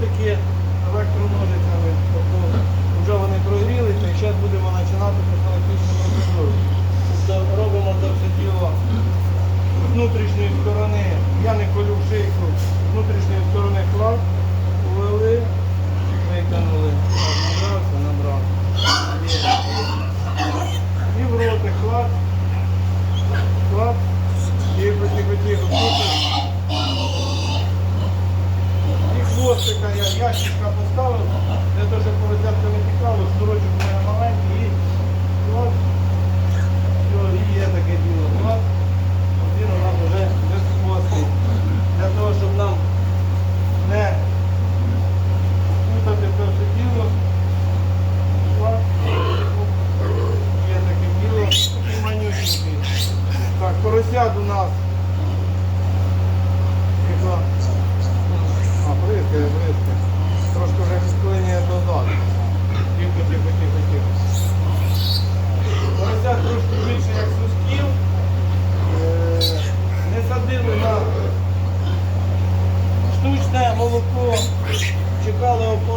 Türkiye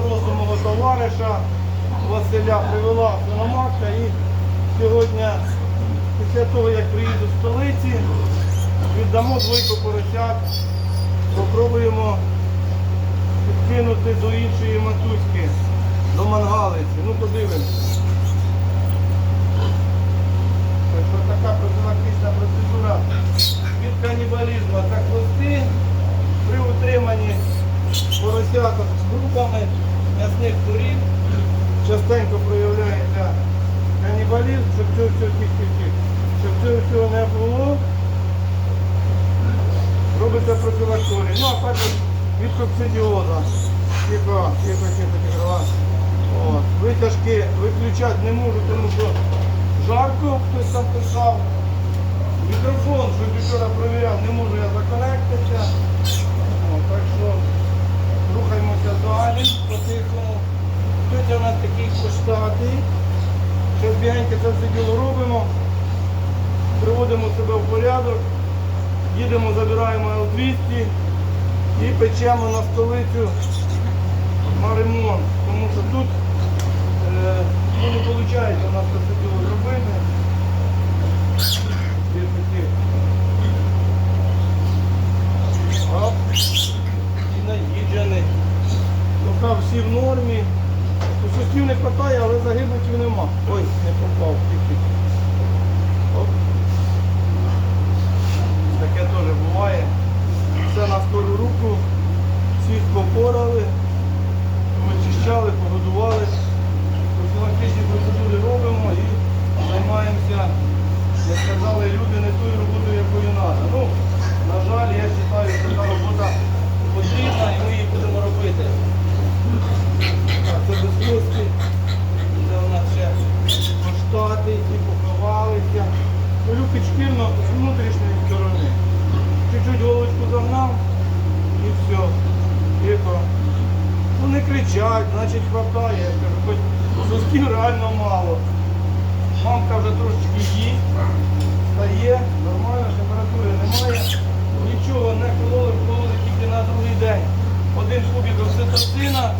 Мого товариша. Василя привела свиноматка і сьогодні, після того, як приїду в столиці, віддамо двойку поросят, спробуємо підкинути до іншої матуськи, до мангалиці. Ну подивимось. Робиться. Ну, а також від коксидіоза. Тихо, тихо, тихо, тихо. От. Витяжки виключати не можу, тому що жарко, хтось там писав. Мікрофон, що вчора провіряв, не можу я законектитися. Так що рухаємося далі потихому. Тут у нас такий коштатий. Зараз бігенько це все діло робимо. Приводимо себе в порядок. Їдемо, забираємо Л-200 і печемо на столицю на ремонт. Тому що тут е, ну, не виходить у нас це все діло зробити. Тихо, тихо. Оп. І наїджений. Поки всі в нормі. Сусідів не вистачає, але загибликів нема. Ой, не попав. Тільки. Оп. Таке теж буває. Все на скору руку. Всіх попорали, очищали, погодували. Профілактичні процедури робимо і займаємося, як сказали люди, не тою роботою, якою треба. Ну, на жаль, я вважаю, що та робота потрібна і ми її будемо робити. Так, це безхвості. Це у нас ще коштати, які поховалися. Полю підшкірно з внутрішньої сторони. Чуть-чуть головочку загнав і все. Тихо. Не кричать, значить хватає. Я кажу, хоч сосків реально мало. Мамка вже трошечки їсть, стає, нормально, температури немає. Нічого не кололи, кололи тільки на другий день. Один кубик окситоцина,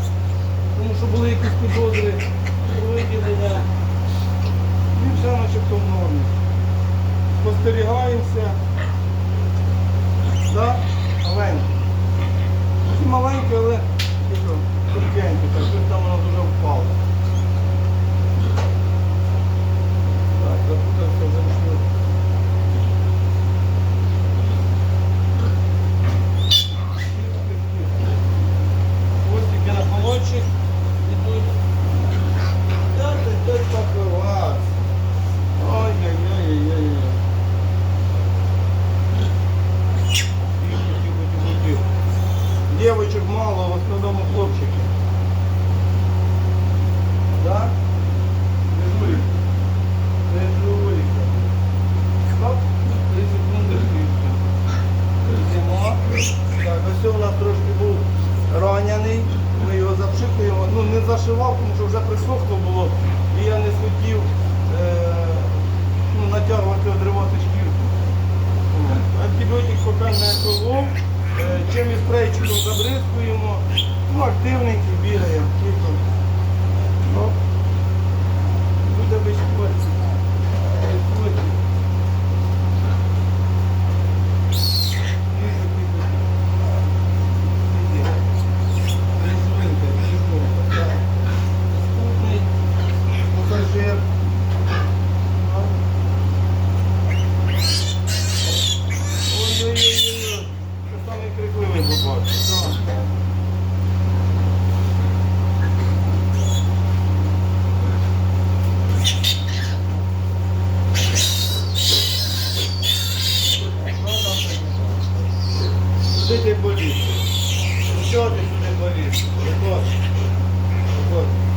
тому що були якісь підозри, виділення. І все начебто в нормі. Спостерігаємося. Девочек мало, в основному хлопчики. Да? Так, ось у нас трошки був ранений. Ми його запшикуємо. Ну не зашивав, тому що вже присохло було. І я не схотів е, ну, натягувати, одривати шкірку. Антибіотик поки не колов. Е, чим і спрей чудом забризкуємо, ну, активненький бігає, Ну, Буде вище. ще один туди повіз. Виходь. Виходь.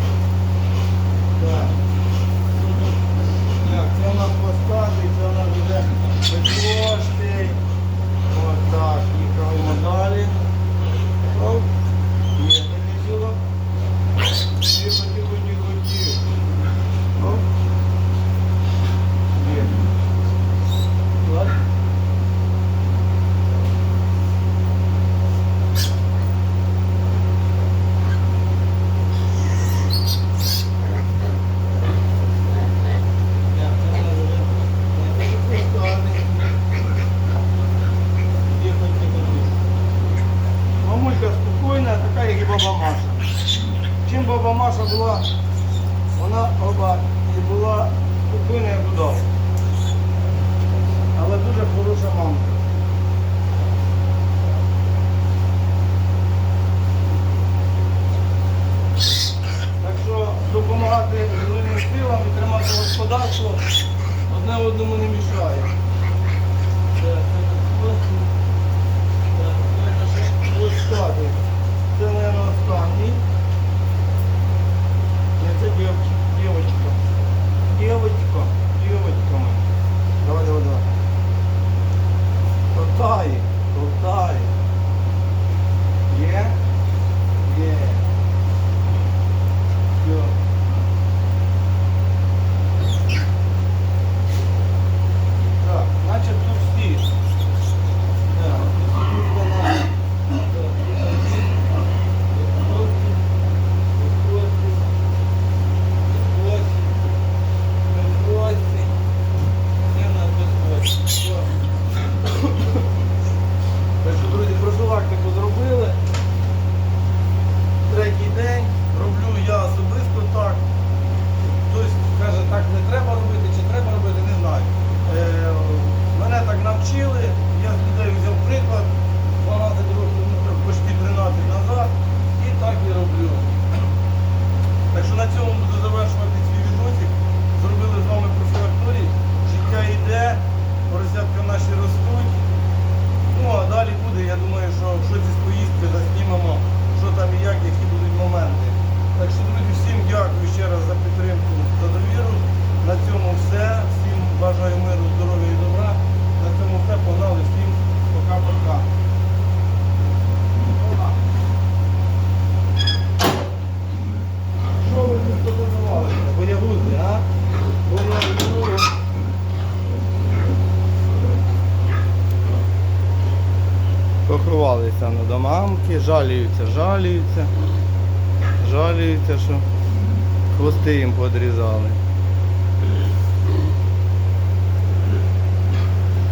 baba. Ona baba жаліються на домамки, жалюються, жалюються, жаліються, що хвости їм подрізали.